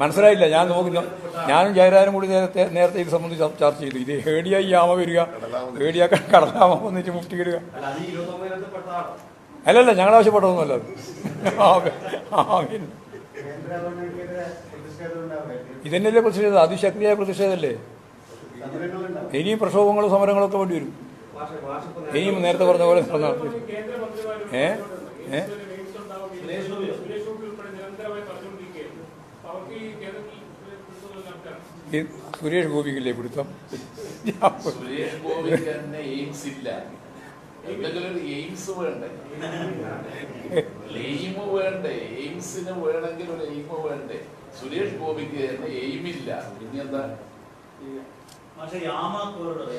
മനസ്സിലായില്ല ഞാൻ നോക്കുന്നു ഞാനും ജയരാജനും കൂടി നേരത്തെ നേരത്തെ ഇത് സംബന്ധിച്ച് ചർ- ചർച്ച ചെയ്തു. ഇത് ഹേഡിയായി ആമ വരിക ഹേഡിയ കടലാമ വന്നിട്ട് മുട്ടിയിടുക അല്ലല്ല ഞങ്ങൾ ആവശ്യപ്പെട്ടതൊന്നുമല്ല? ഇതന്നെയല്ലേ പ്രതിഷേധം? അതിശക്തിയായ പ്രതിഷേധമല്ലേ. ഇനിയും പ്രക്ഷോഭങ്ങളും സമരങ്ങളൊക്കെ വേണ്ടി വരും. ഇനിയും നേരത്തെ പറഞ്ഞ പോലെ ഏ? ഏ? ഈ സുരേഷ് ഗോപിക്കില്ലേ പിടുത്തം? സുരേഷ് ഗോപിക്ക് തന്നെ എയിംസ് ഇല്ല. എന്തെങ്കിലും ഒരു എയിംസ് വേണ്ടേ? എയിം വേണ്ടേ? എയിംസിന് വേണമെങ്കിൽ ഒരു എയിം വേണ്ടേ? സുരേഷ് ഗോപിക്ക് തന്നെ പിന്നെ എന്താ?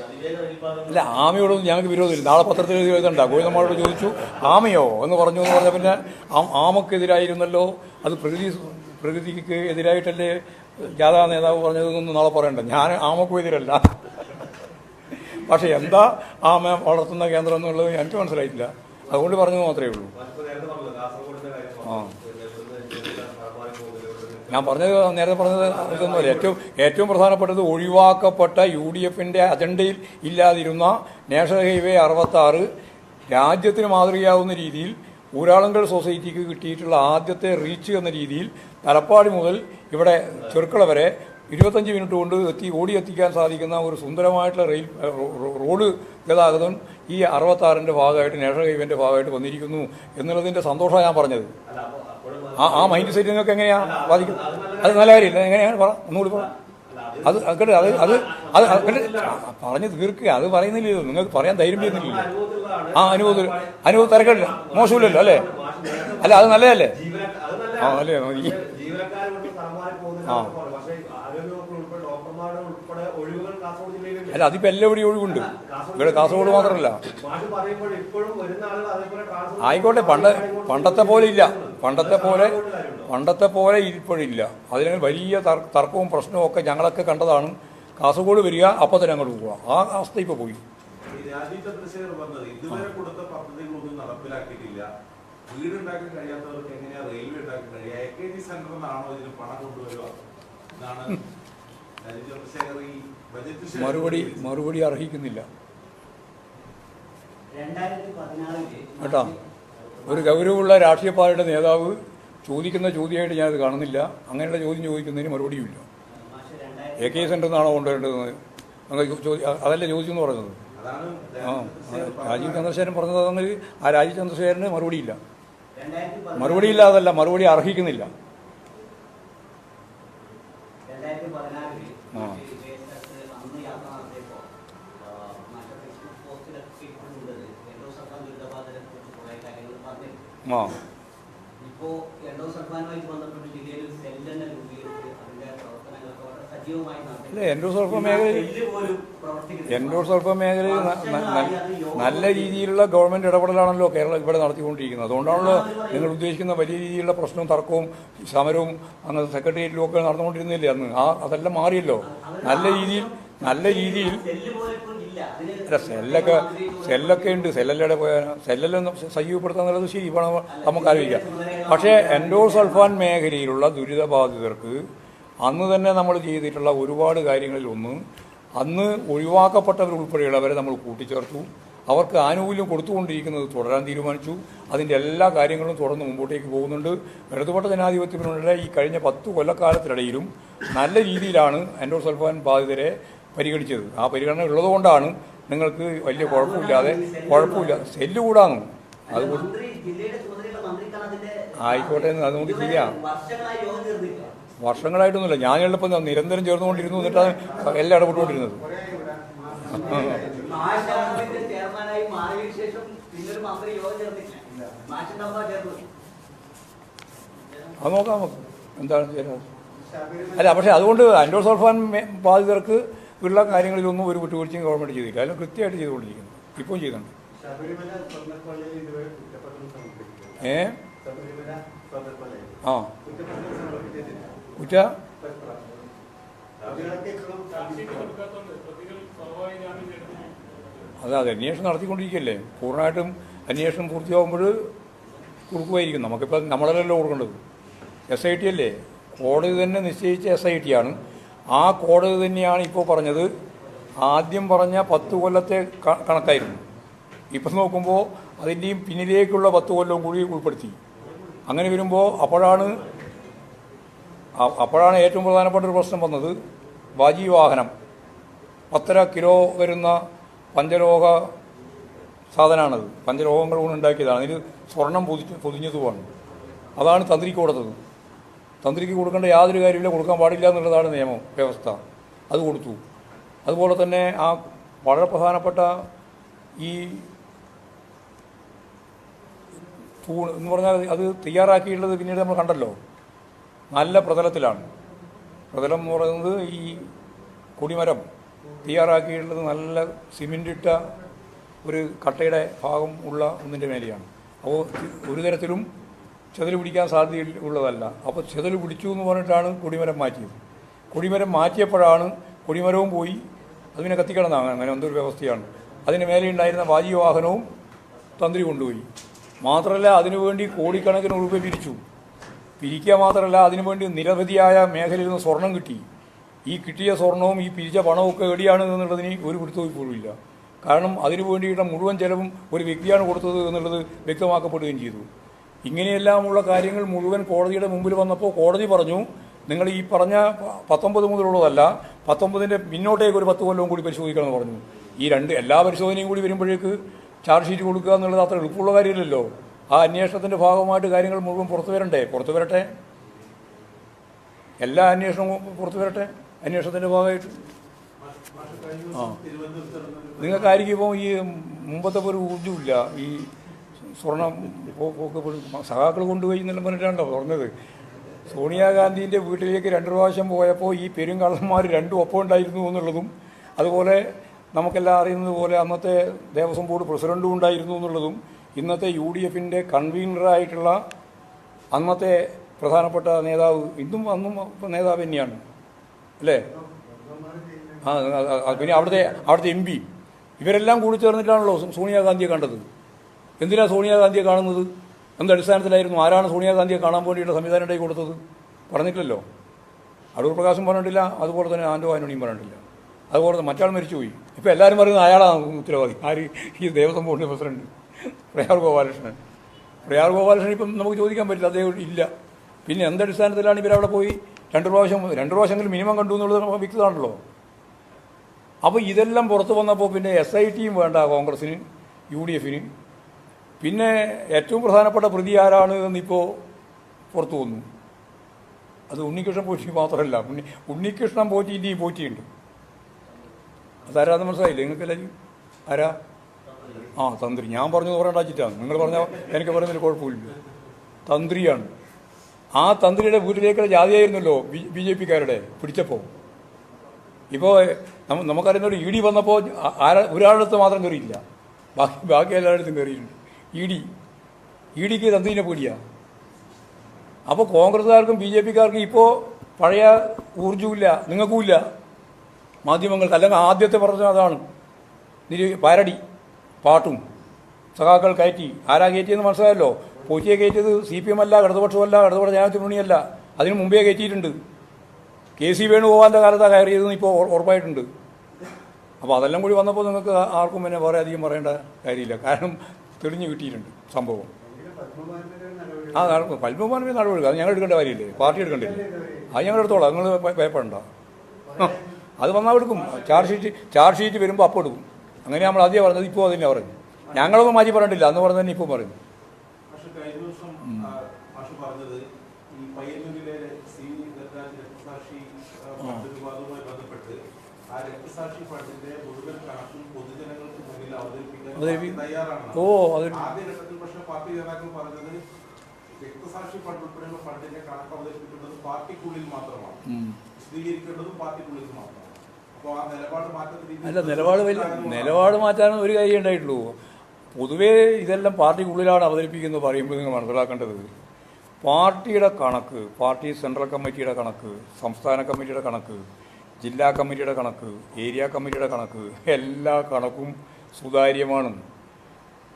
അതിവേഗ റെയിൽപാത അല്ല ആമയോടൊന്നും ഞങ്ങൾക്ക് വിരോധമില്ല. നാളെ പത്രത്തിൽ എഴുതി എഴുതണ്ട ഗോവിന്ദമാരോട് ചോദിച്ചു ആമയോ? എന്ന് പറഞ്ഞു എന്ന് പറഞ്ഞ പിന്നെ ആമക്കെതിരായിരുന്നല്ലോ. അത് പ്രകൃതി പ്രകൃതിക്ക് എതിരായിട്ടല്ലേ ജാഥാ നേതാവ് പറഞ്ഞതൊന്നും നാളെ പറയണ്ട. ഞാൻ ആമക്കും എതിരല്ല പക്ഷെ എന്താ ആമ വളർത്തുന്ന കേന്ദ്രം എന്നുള്ളത് എനിക്ക് മനസ്സിലായിട്ടില്ല. അതുകൊണ്ട് പറഞ്ഞു മാത്രമേ ഉള്ളൂ. ആ. ഞാൻ പറഞ്ഞത് നേരത്തെ പറഞ്ഞത് ഇതൊന്നുമല്ല. ഏറ്റവും ഏറ്റവും പ്രധാനപ്പെട്ടത് ഒഴിവാക്കപ്പെട്ട യു ഡി എഫിന്റെ അജണ്ടയിൽ ഇല്ലാതിരുന്ന നാഷണൽ ഹൈവേ അറുപത്താറ് രാജ്യത്തിന് മാതൃകയാവുന്ന രീതിയിൽ ഊരാളുങ്കൽ സൊസൈറ്റിക്ക് കിട്ടിയിട്ടുള്ള ആദ്യത്തെ റീച്ച് എന്ന രീതിയിൽ തലപ്പാടി മുതൽ ഇവിടെ ചെറുക്കള വരെ ഇരുപത്തഞ്ച് മിനിറ്റ് കൊണ്ട് എത്തി ഓടി എത്തിക്കാൻ സാധിക്കുന്ന ഒരു സുന്ദരമായിട്ടുള്ള റെയിൽ റോഡ് ഗതാഗതം ഈ അറുപത്താറിന്റെ ഭാഗമായിട്ട് നാഷണൽ ഹൈവേന്റെ ഭാഗമായിട്ട് വന്നിരിക്കുന്നു എന്നുള്ളതിന്റെ സന്തോഷമാണ് ഞാൻ പറഞ്ഞത്. ആ ആ മൈൻഡ് സെറ്റ് നിങ്ങൾക്ക് എങ്ങനെയാണ് ബാധിക്കും? അത് നല്ല കാര്യമില്ല. എങ്ങനെയാണ്? പറ ഒന്നുകൂടി പറ. അത് അത് അത് അത് അത് പറഞ്ഞ് തീർക്കുക. അത് പറയുന്നില്ലല്ലോ. നിങ്ങൾക്ക് പറയാൻ ധൈര്യം ചെയ്യുന്നില്ലല്ലോ ആ അനുഭവത്തിൽ അനുഭവം തിരക്കില്ല മോശമില്ലല്ലോ അല്ലേ? അല്ല അത് നല്ലതല്ലേ? ആ അല്ലേ അല്ല അതിപ്പോ എല്ലാവരുടെയും ഒഴിവുണ്ട്. ഇവിടെ കാസർഗോഡ് മാത്രമല്ല. ആയിക്കോട്ടെ പണ്ട് പണ്ടത്തെ പോലെ ഇല്ല. പണ്ടത്തെ പോലെ പണ്ടത്തെ പോലെ ഇപ്പോഴില്ല. അതിന് വലിയ തർ- തർക്കവും പ്രശ്നവും ഒക്കെ ഞങ്ങളൊക്കെ കണ്ടതാണ്. കാസർഗോഡ് വരിക അപ്പോൾ തന്നെ അങ്ങോട്ട് പോവുക. ആ അവസ്ഥ ഇപ്പോൾ പോയി. ഈ രാജീവ് ചന്ദ്രശേഖർ പറഞ്ഞത് ഇതുവരെ കൊടുത്ത പദ്ധതികളൊന്നും നടപ്പിലാക്കിയിട്ടില്ല. വീടുണ്ടാക്കാൻ കഴിയാത്തവർക്ക് എങ്ങനെയാ റെയിൽവേ ഉണ്ടാക്കാൻ കഴിയുക? എ കെ ജി സെന്ററിൽ നിന്നാണോ ഇതിന് പണം കൊണ്ടുവരിക? എന്നാണ് രാജീവ് ചന്ദ്രശേഖർ ഈ ബജറ്റ് മറുപടി മറുപടി അർഹിക്കുന്നില്ല. കേട്ടോ? ഒരു ഗൗരവമുള്ള രാഷ്ട്രീയ പാർട്ടിയുടെ നേതാവ് ചോദിക്കുന്ന ചോദ്യമായിട്ട് ഞാനത് കാണുന്നില്ല. അങ്ങനെയുള്ള ചോദ്യം ചോദിക്കുന്നതിന് മറുപടിയുമില്ല. എ കെ സെന്ററിൽ നിന്നാണോ കൊണ്ടുവരേണ്ടത് അതല്ല ചോദിച്ചെന്ന് പറഞ്ഞത്? ആ രാജീവ് ചന്ദ്രശേഖരൻ പറഞ്ഞത്. ആ രാജീവ് ചന്ദ്രശേഖരന് മറുപടിയില്ല. മറുപടി ഇല്ലാതല്ല മറുപടി അർഹിക്കുന്നില്ല ആ. ആ, ഇപ്പോ എൻഡോ സർക്കാരുമായിട്ട് ബന്ധപ്പെട്ട് ജില്ലയിൽ ഒരു സെൽ തന്നെ രൂപീകരിച്ച് അതിന്റെ പ്രവർത്തനങ്ങളൊക്കെ വളരെ സജീവമായി മേഖലയിൽ പോലും പ്രവർത്തിക്കുന്നില്ല. എൻഡോസൾഫ മേഖലയിൽ നല്ല രീതിയിലുള്ള ഗവൺമെന്റ് ഇടപെടലാണല്ലോ കേരളം ഇവിടെ നടത്തിക്കൊണ്ടിരിക്കുന്നത്. അതുകൊണ്ടാണല്ലോ നിങ്ങൾ ഉദ്ദേശിക്കുന്ന വലിയ രീതിയിലുള്ള പ്രശ്നവും തർക്കവും സമരവും അങ്ങ് സെക്രട്ടേറിയറ്റിലും ഒക്കെ നടന്നുകൊണ്ടിരുന്നില്ലേ അന്ന്? ആ അതെല്ലാം മാറിയല്ലോ. നല്ല രീതിയിൽ നല്ല രീതിയിൽ അല്ല സെല്ലൊക്കെ സെല്ലൊക്കെ ഉണ്ട്. സെല്ലല്ലയുടെ പോയാൽ സെല്ലെല്ലാം സജീവപ്പെടുത്താൻ എന്നുള്ളത് ശരി ഇപ്പോൾ നമുക്ക് ആലോചിക്കാം പക്ഷേ എൻഡോസൾഫാൻ മേഖലയിലുള്ള ദുരിതബാധിതർക്ക് അന്ന് തന്നെ നമ്മൾ ചെയ്തിട്ടുള്ള ഒരുപാട് കാര്യങ്ങളിൽ ഒന്ന് അന്ന് ഒഴിവാക്കപ്പെട്ടവരുൾപ്പെടെയുള്ളവരെ നമ്മൾ കൂട്ടിച്ചേർത്തു. അവർക്ക് ആനുകൂല്യം കൊടുത്തുകൊണ്ടിരിക്കുന്നത് തുടരാൻ തീരുമാനിച്ചു. അതിന്റെ എല്ലാ കാര്യങ്ങളും തുടർന്ന് മുമ്പോട്ടേക്ക് പോകുന്നുണ്ട്. ഇടതുപെട്ട ജനാധിപത്യത്തിനുള്ള ഈ കഴിഞ്ഞ പത്ത് കൊല്ലക്കാലത്തിനിടയിലും നല്ല രീതിയിലാണ് എൻഡോസൾഫാൻ ബാധിതരെ പരിഗണിച്ചത്. ആ പരിഗണന ഉള്ളതുകൊണ്ടാണ് നിങ്ങൾക്ക് വലിയ കുഴപ്പമില്ലാതെ കുഴപ്പമില്ല. സെല്ല് കൂടാന്നു അത് കൂടി- മന്ത്രി ജില്ലയുടെ ചുമതലയുള്ള മന്ത്രിക്കാണ് അതിന്റെ ആയിക്കോട്ടെ എന്ന് അത് നമുക്ക് ചെയ്യാം. വർഷങ്ങളായിട്ടൊന്നുമില്ല. ഞാൻ എളുപ്പം നിരന്തരം ചേർന്നുകൊണ്ടിരുന്നു എന്നിട്ടാണ് എല്ലാം ഇടപെട്ടുകൊണ്ടിരുന്നത്. അത് നോക്കാം നമുക്ക്. എന്താണ് ചെയ്യാൻ? അല്ല പക്ഷേ അതുകൊണ്ട് ആൻഡോസൾഫാൻ മേ- ബാധിതർക്ക് ഉള്ള കാര്യങ്ങളിലൊന്നും ഒരു വിട്ടുവീഴ്ചയും ഗവൺമെന്റ് ചെയ്തില്ല. അതിലും കൃത്യമായിട്ട് ചെയ്തുകൊണ്ടിരിക്കുന്നു. ഇപ്പം ചെയ്യുന്നുണ്ട്. ഏ? ആ. കുറ്റ? അതെ അതെ അന്വേഷണം നടത്തിക്കൊണ്ടിരിക്കല്ലേ? പൂർണമായിട്ടും അന്വേഷണം പൂർത്തിയാകുമ്പോൾ കൊടുക്കുമായിരിക്കും നമുക്കിപ്പോൾ നമ്മളല്ലല്ലോ കൊടുക്കേണ്ടത്. എസ് ഐ ടി അല്ലേ? കോടതി തന്നെ നിശ്ചയിച്ച എസ് ഐ ടി ആണ്. ആ കോടതി തന്നെയാണ് ഇപ്പോൾ പറഞ്ഞത് ആദ്യം പറഞ്ഞ പത്ത് കൊല്ലത്തെ കണക്കായിരുന്നു. ഇപ്പം നോക്കുമ്പോൾ അതിന്റെയും പിന്നിലേക്കുള്ള പത്ത് കൊല്ലവും കൂടി ഉൾപ്പെടുത്തി. അങ്ങനെ വരുമ്പോൾ അപ്പോഴാണ് അപ്പോഴാണ് ഏറ്റവും പ്രധാനപ്പെട്ട ഒരു പ്രശ്നം വന്നത് വാജി വാഹനം. പത്തര കിലോ വരുന്ന പഞ്ചലോഹ സാധനമാണത് പഞ്ചലോഹങ്ങൾ കൊണ്ട് ഉണ്ടാക്കിയതാണ്. അതിൽ സ്വർണം പൊതിച്ച് പൊതിഞ്ഞതുമാണ് അതാണ് തന്ത്രിക്ക് കൊടുത്തത്. തന്ത്രിക്ക് കൊടുക്കേണ്ട യാതൊരു കാര്യമില്ല. കൊടുക്കാൻ പാടില്ല എന്നുള്ളതാണ് നിയമം വ്യവസ്ഥ. അത് കൊടുത്തു. അതുപോലെ തന്നെ ആ വളരെ പ്രധാനപ്പെട്ട ഈ തൂണ് എന്ന് പറഞ്ഞാൽ അത് തയ്യാറാക്കിയിട്ടുള്ളത് പിന്നീട് നമ്മൾ കണ്ടല്ലോ. നല്ല പ്രതലത്തിലാണ്. പ്രതലം എന്ന് പറയുന്നത് ഈ കൊടിമരം തയ്യാറാക്കിയിട്ടുള്ളത് നല്ല സിമെന്റിട്ട ഒരു കട്ടയുടെ ഭാഗം ഉള്ള ഒന്നിന്റെ മേലെയാണ്. അപ്പോൾ ഒരു തരത്തിലും ചെതൽ പിടിക്കാൻ സാധ്യത ഉള്ളതല്ല. അപ്പോൾ ചെതൽ പിടിച്ചു എന്ന് പറഞ്ഞിട്ടാണ് കൊടിമരം മാറ്റിയത്. കൊടിമരം മാറ്റിയപ്പോഴാണ് കൊടിമരവും പോയി അതിനെ കത്തിക്കിടന്നാണ് അങ്ങനെ എന്തൊരു വ്യവസ്ഥയാണ്. അതിന് മേലെ ഉണ്ടായിരുന്ന വാഹനവും തന്ത്രി കൊണ്ടുപോയി. മാത്രമല്ല അതിനുവേണ്ടി കോടിക്കണക്കിന് ഉറുപ്പ് പിരിച്ചു. പിരിക്കുക മാത്രമല്ല അതിനുവേണ്ടി നിരവധിയായ മേഖലയിൽ നിന്ന് സ്വർണം കിട്ടി. ഈ കിട്ടിയ സ്വർണവും ഈ പിരിച്ച പണവും ഒക്കെ എവിടെയാണ് എന്നുള്ളതിന് ഒരു പിടുത്തവും ഇല്ല. കാരണം അതിനു വേണ്ടിയിട്ട് മുഴുവൻ ചെലവും ഒരു വ്യക്തിയാണ് കൊടുത്തത് എന്നുള്ളത് വ്യക്തമാക്കപ്പെടുകയും ചെയ്തു. ഇങ്ങനെയെല്ലാമുള്ള കാര്യങ്ങൾ മുഴുവൻ കോടതിയുടെ മുമ്പിൽ വന്നപ്പോൾ കോടതി പറഞ്ഞു നിങ്ങൾ ഈ പറഞ്ഞ പത്തൊമ്പത് മുതലുള്ളതല്ല പത്തൊമ്പതിന്റെ പിന്നോട്ടേക്ക് ഒരു പത്ത് കൊല്ലവും കൂടി പരിശോധിക്കണമെന്ന് പറഞ്ഞു. ഈ രണ്ട് എല്ലാ പരിശോധനയും കൂടി വരുമ്പോഴേക്ക് ചാർജ് ഷീറ്റ് കൊടുക്കുക എന്നുള്ളത് അത്ര എളുപ്പമുള്ള കാര്യമില്ലല്ലോ. ആ അന്വേഷണത്തിന്റെ ഭാഗമായിട്ട് കാര്യങ്ങൾ മുഴുവൻ പുറത്തു വരണ്ടേ? പുറത്തു വരട്ടെ? എല്ലാ അന്വേഷണവും പുറത്തു വരട്ടെ? അന്വേഷണത്തിന്റെ ഭാഗമായിട്ട്? ആ. ഒരു നിങ്ങൾക്കായിരിക്കും ഇപ്പോൾ ഈ മുമ്പത്തെ പോലെ ഊർജമില്ല ഈ സ്വർണം സഹാക്കൾ കൊണ്ടുപോയി എന്നെല്ലാം പറഞ്ഞിട്ടാണല്ലോ പറഞ്ഞത്. സോണിയാഗാന്ധിന്റെ വീട്ടിലേക്ക് രണ്ട് പ്രാവശ്യം പോയപ്പോൾ ഈ പെരുങ്കള്ളന്മാർ രണ്ടും ഒപ്പം ഉണ്ടായിരുന്നു എന്നുള്ളതും അതുപോലെ നമുക്കെല്ലാം അറിയുന്നത് പോലെ അന്നത്തെ ദേവസ്വം ബോർഡ് പ്രസിഡന്റും ഉണ്ടായിരുന്നു എന്നുള്ളതും ഇന്നത്തെ യു ഡി എഫിന്റെ കൺവീനറായിട്ടുള്ള അന്നത്തെ പ്രധാനപ്പെട്ട നേതാവ് ഇന്നും അന്നും നേതാവ് തന്നെയാണ്. അല്ലേ? ആ പിന്നെ അവിടുത്തെ അവിടുത്തെ എം പി. ഇവരെല്ലാം കൂടി ചേർന്നിട്ടാണല്ലോ സോണിയാഗാന്ധിയെ കണ്ടത്. എന്തിനാണ് സോണിയാഗാന്ധിയെ കാണുന്നത്? എന്ത് അടിസ്ഥാനത്തിലായിരുന്നു? ആരാണ് സോണിയാഗാന്ധിയെ കാണാൻ വേണ്ടിയിട്ട് സംവിധാനം കൊടുത്തത്? പറഞ്ഞിട്ടില്ലല്ലോ. അടൂർ പ്രകാശം പറഞ്ഞിട്ടില്ല അതുപോലെ തന്നെ ആൻഡോ ആന്റണിയും പറഞ്ഞിട്ടില്ല. അതുപോലെ തന്നെ മറ്റാൾ മരിച്ചുപോയി. ഇപ്പോൾ എല്ലാവരും പറയുന്നത് അയാളാണ് ഉത്തരവാദി. ആര്? ഈ ദേവസ്വം ബോർഡിന്റെ പ്രസിഡന്റ്. പ്രയാർ ഗോപാലകൃഷ്ണൻ. പ്രയാർ ഗോപാലകൃഷ്ണൻ ഇപ്പം നമുക്ക് ചോദിക്കാൻ പറ്റില്ല അദ്ദേഹം ഇല്ല. പിന്നെ എന്തടിസ്ഥാനത്തിലാണ് ഇവരവിടെ പോയി രണ്ട് പ്രാവശ്യം രണ്ട് പ്രാവശ്യമെങ്കിലും മിനിമം കണ്ടു എന്നുള്ളത് വ്യക്തമാണല്ലോ. അപ്പോൾ ഇതെല്ലാം പുറത്തു വന്നപ്പോൾ പിന്നെ എസ് ഐ ടിയും വേണ്ട കോൺഗ്രസ്സിന് യു ഡി എഫിന്. പിന്നെ ഏറ്റവും പ്രധാനപ്പെട്ട പ്രതി ആരാണ് എന്നിപ്പോൾ പുറത്തു വന്നു. അത് ഉണ്ണികൃഷ്ണൻ പോറ്റി മാത്രമല്ല ഉണ്ണി ഉണ്ണികൃഷ്ണൻ പോറ്റിന്റെയും പോറ്റിയുണ്ട്. അതാരാന്ന് മനസ്സിലായില്ലേ? നിങ്ങൾക്കെല്ലാവരും? ആരാ? ആ തന്ത്രി. ഞാൻ പറഞ്ഞത് പറയണ്ടാച്ചിട്ടാണ് നിങ്ങൾ പറഞ്ഞ എനിക്ക് പറയുന്നതിൽ കുഴപ്പമില്ല. തന്ത്രിയാണ്. ആ തന്ത്രിയുടെ വീട്ടിലേക്കുള്ള ജാതിയായിരുന്നല്ലോ ബി ജെ പിക്കാരുടെ പിടിച്ചപ്പോൾ ഇപ്പോൾ നമുക്കറിയുന്ന ഒരു ഇ ഡി വന്നപ്പോൾ ആരാ ഒരാളുടെ അടുത്ത് മാത്രം കയറിയില്ല. ബാക്കി ബാക്കി എല്ലായിടത്തും കയറിയിട്ടുണ്ട്. E D. ഇ ഡിക്ക് തന്ത്രിനെ പേടിയാണ് അപ്പോൾ കോൺഗ്രസ്സുകാർക്കും ബി ജെ പിക്കാർക്കും ഇപ്പോൾ പഴയ ഊർജമില്ല നിങ്ങൾക്കുമില്ല. മാധ്യമങ്ങൾക്ക് അല്ലെങ്കിൽ ആദ്യത്തെ പ്രശ്നം അതാണ്. നിര് പാരടി. പാട്ടും. സഖാക്കൾ കയറ്റി. ആരാ കയറ്റിയെന്ന് മനസ്സിലായല്ലോ? പോറ്റിയെ കയറ്റിയത് സി പി എം അല്ല ഇടതുപക്ഷമല്ല ഇടതുപക്ഷ ജനാധിപത്യ മുന്നണിയല്ല അതിന് മുമ്പേ കയറ്റിയിട്ടുണ്ട്. കെ സി വേണുഗോപാലിന്റെ കാലത്താണ് കയറിയതെന്ന് ഇപ്പോൾ ഉറപ്പായിട്ടുണ്ട്. അപ്പോൾ അതെല്ലാം കൂടി വന്നപ്പോൾ നിങ്ങൾക്ക് ആർക്കും പിന്നെ വേറെ അധികം പറയേണ്ട കാര്യമില്ല. കാരണം തെളിഞ്ഞു കിട്ടിയിട്ടുണ്ട് സംഭവം. ആ നടക്കും പത്മകുമാരന്റെ നടപടി അത് ഞങ്ങൾ എടുക്കേണ്ട കാര്യമില്ലേ? പാർട്ടി എടുക്കേണ്ടില്ലേ അത് ഞങ്ങൾ എടുത്തോളാം നിങ്ങൾ ഭയപ്പെടണ്ട അത് വന്നാൽ എടുക്കും. ചാർജ് ഷീറ്റ് ചാർജ് ഷീറ്റ് വരുമ്പോൾ അപ്പോൾ എടുക്കും. അങ്ങനെ നമ്മൾ ആദ്യം പറഞ്ഞത് ഇപ്പോൾ അതിനെ പറഞ്ഞു. ഞങ്ങളൊന്നും മാറ്റി പറഞ്ഞിട്ടില്ല. അന്ന് പറഞ്ഞു തന്നെ ഇപ്പോൾ പറഞ്ഞു. ഓ അതൊരു രക്തസാക്ഷി ഫണ്ട് ഉൾപ്പെടെയുള്ള ഫണ്ടിന്റെ കണക്ക് അവതരിപ്പിക്കേണ്ടത് പാർട്ടിക്കുള്ളിൽ മാത്രമാണ്. പാർട്ടിക്കുള്ളിൽ മാത്രമാണ്. അല്ല നിലപാട് വലിയ നിലപാട് മാറ്റാനും ഒരു കാര്യം ഉണ്ടായിട്ടുള്ളൂ. പൊതുവേ ഇതെല്ലാം പാർട്ടിക്കുള്ളിലാണ് അവതരിപ്പിക്കുന്നത് പറയുമ്പോൾ നിങ്ങൾ മനസ്സിലാക്കേണ്ടത്. പാർട്ടിയുടെ കണക്ക് പാർട്ടി സെൻട്രൽ കമ്മിറ്റിയുടെ കണക്ക് സംസ്ഥാന കമ്മിറ്റിയുടെ കണക്ക് ജില്ലാ കമ്മിറ്റിയുടെ കണക്ക് ഏരിയ കമ്മിറ്റിയുടെ കണക്ക് എല്ലാ കണക്കും സുതാര്യമാണ്.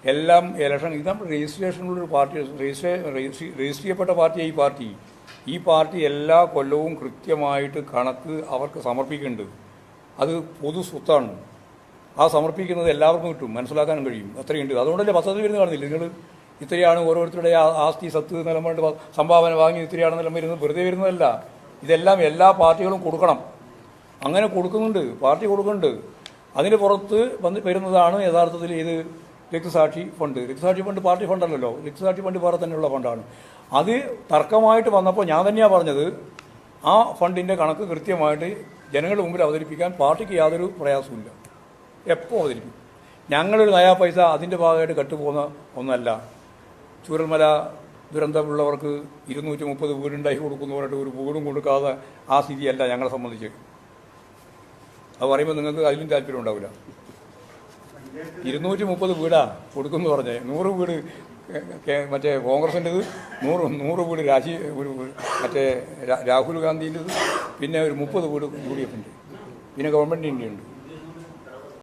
എല്ലാം ഇലക്ഷൻ ഇത് നമ്മുടെ രജിസ്ട്രേഷനുള്ള ഒരു പാർട്ടി രജിസ്റ്റർ രജിസ്ട്രേ- രജിസ്റ്റർ ചെയ്യപ്പെട്ട പാർട്ടിയാണ് ഈ പാർട്ടി. ഈ പാർട്ടി എല്ലാ കൊല്ലവും കൃത്യമായിട്ട് കണക്ക് അവർക്ക് സമർപ്പിക്കുന്നുണ്ട്. അത് പൊതു സ്വത്താണ്. ആ സമർപ്പിക്കുന്നത് എല്ലാവർക്കും കിട്ടും. മനസ്സിലാക്കാനും കഴിയും. അത്രയുണ്ട് അതുകൊണ്ടല്ലേ പത്രത്തിൽ വരുന്ന കാണുന്നില്ല? നിങ്ങൾ ഇത്രയാണ് ഓരോരുത്തരുടെ ആസ്തി സത്ത് നിലമ്പോണ്ട് സംഭാവന വാങ്ങി ഇത്രയാണ് നിലം വരുന്നത് വെറുതെ വരുന്നതല്ല. ഇതെല്ലാം എല്ലാ പാർട്ടികളും കൊടുക്കണം. അങ്ങനെ കൊടുക്കുന്നുണ്ട്. പാർട്ടി കൊടുക്കുന്നുണ്ട്. അതിന് പുറത്ത് വന്ന് വരുന്നതാണ് യഥാർത്ഥത്തിൽ ഇത് രക്തസാക്ഷി ഫണ്ട്. രക്തസാക്ഷി ഫണ്ട് പാർട്ടി ഫണ്ടല്ലല്ലോ. രക്തസാക്ഷി ഫണ്ട് വേറെ തന്നെയുള്ള ഫണ്ടാണ്. അത് തർക്കമായിട്ട് വന്നപ്പോൾ ഞാൻ തന്നെയാണ് പറഞ്ഞത് ആ ഫണ്ടിന്റെ കണക്ക് കൃത്യമായിട്ട് ജനങ്ങളുടെ മുമ്പിൽ അവതരിപ്പിക്കാൻ പാർട്ടിക്ക് യാതൊരു പ്രയാസവുമില്ല. എപ്പോൾ അവതരിപ്പിക്കും? ഞങ്ങളൊരു നയാ പൈസ അതിന്റെ ഭാഗമായിട്ട് കട്ടുപോകുന്ന ഒന്നല്ല. ചൂരൽമല ദുരന്തമുള്ളവർക്ക് ഇരുന്നൂറ്റി മുപ്പത് വീടുണ്ടാക്കി കൊടുക്കുന്നു പറഞ്ഞിട്ട് ഒരു വീടും കൊടുക്കാതെ ആ സ്ഥിതിയല്ല ഞങ്ങളെ സംബന്ധിച്ച്. അത് പറയുമ്പോൾ നിങ്ങൾക്ക് അതിലും താല്പര്യം ഉണ്ടാവില്ല. ഇരുന്നൂറ്റി മുപ്പത് വീടാ കൊടുക്കുന്നു പറഞ്ഞേ. നൂറ് വീട് മറ്റേ കോൺഗ്രസിന്റെത് നൂറ് നൂറ് വീട് രാജി മറ്റേ രാഹുൽ ഗാന്ധിന്റെത് പിന്നെ ഒരു മുപ്പത് വീട് യു ഡി എഫിന്റെ പിന്നെ ഗവൺമെന്റിന്റെ ഉണ്ട്